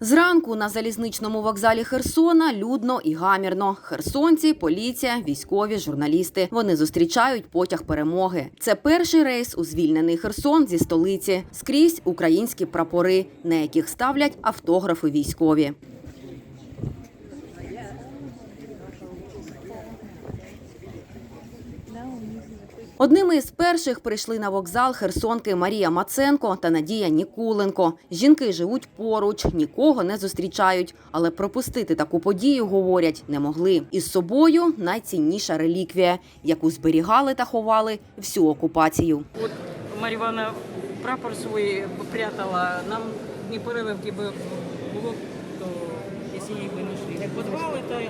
Зранку на залізничному вокзалі Херсона людно і гамірно. Херсонці, поліція, військові, журналісти. Вони зустрічають потяг перемоги. Це перший рейс у звільнений Херсон зі столиці. Скрізь українські прапори, на яких ставлять автографи військові. Одними із перших прийшли на вокзал херсонки Марія Маценко та Надія Нікуленко. Жінки живуть поруч, нікого не зустрічають, але пропустити таку подію, говорять, не могли. Із собою найцінніша реліквія, яку зберігали та ховали всю окупацію. Вот Марья Ивановна прапор свой прятала. Нам не переливки бы было, то если их бы нашли. Подвал это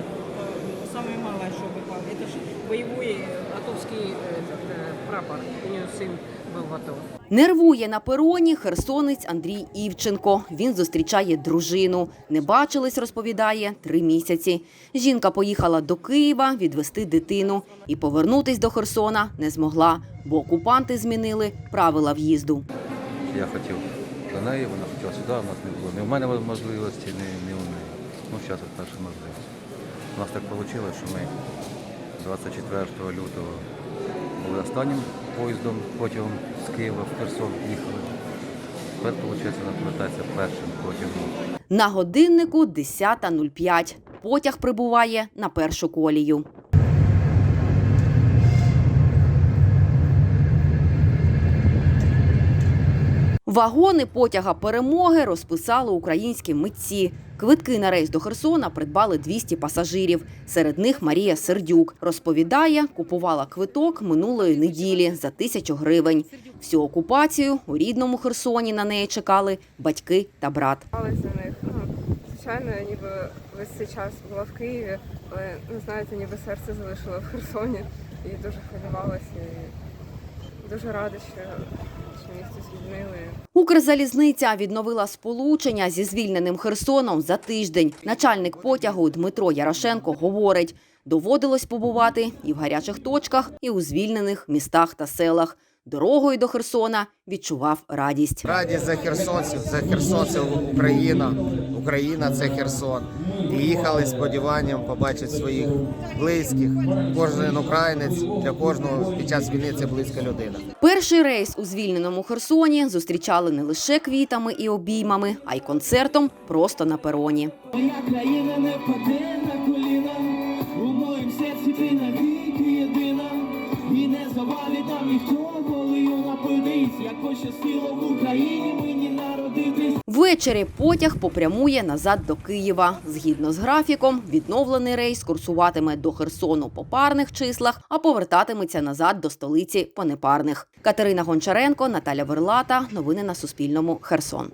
Это же боевой э, атовский э, этот, э, прапор. У нее сын был в АТО. Нервує на пероні херсонець Андрій Івченко. Він зустрічає дружину. Не бачились, розповідає, три місяці. Жінка поїхала до Києва відвести дитину і повернутись до Херсона не змогла, бо окупанти змінили правила в'їзду. Я хотів до неї, вона хотіла сюди, у нас не було. Ні в мене можливості, ні, ні у неї. Ну, зараз от перша можливість. У нас так вийшло, що ми 24 лютого були останнім поїздом потягом з Києва в Херсон їхали. Тепер, виходить, повертається першим потягом. На годиннику 10.05. Потяг прибуває на першу колію. Вагони потяга перемоги розписали українські митці. Квитки на рейс до Херсона придбали 200 пасажирів. Серед них Марія Сердюк розповідає, купувала квиток минулої неділі за тисячу гривень. Всю окупацію у рідному Херсоні на неї чекали батьки та брат. Але за них. Ну, звичайно, ніби весь цей час була в Києві, але ну, знаєте, ніби серце залишила в Херсоні і дуже хвилювалася. Дуже рада, що, що місто звільнили. Укрзалізниця відновила сполучення зі звільненим Херсоном за тиждень. Начальник потягу Дмитро Ярошенко говорить, доводилось побувати і в гарячих точках, і у звільнених містах та селах. Дорогою до Херсона відчував радість. Радість за херсонців, за херсонців Україна. Україна це Херсон. І їхали з сподіванням побачити своїх близьких. Кожен українець для кожного під час війни це близька людина. Перший рейс у звільненому Херсоні зустрічали не лише квітами і обіймами, а й концертом просто на пероні. Моя країна не впаде на коліна, у моїм серці ти навіки єдина, і не завалить там ніхто напитись, як пощастило в Україні мені народитись. Ввечері потяг попрямує назад до Києва. Згідно з графіком, відновлений рейс курсуватиме до Херсону по парних числах, а повертатиметься назад до столиці по непарних. Катерина Гончаренко, Наталя Верлата. Новини на Суспільному. Херсон.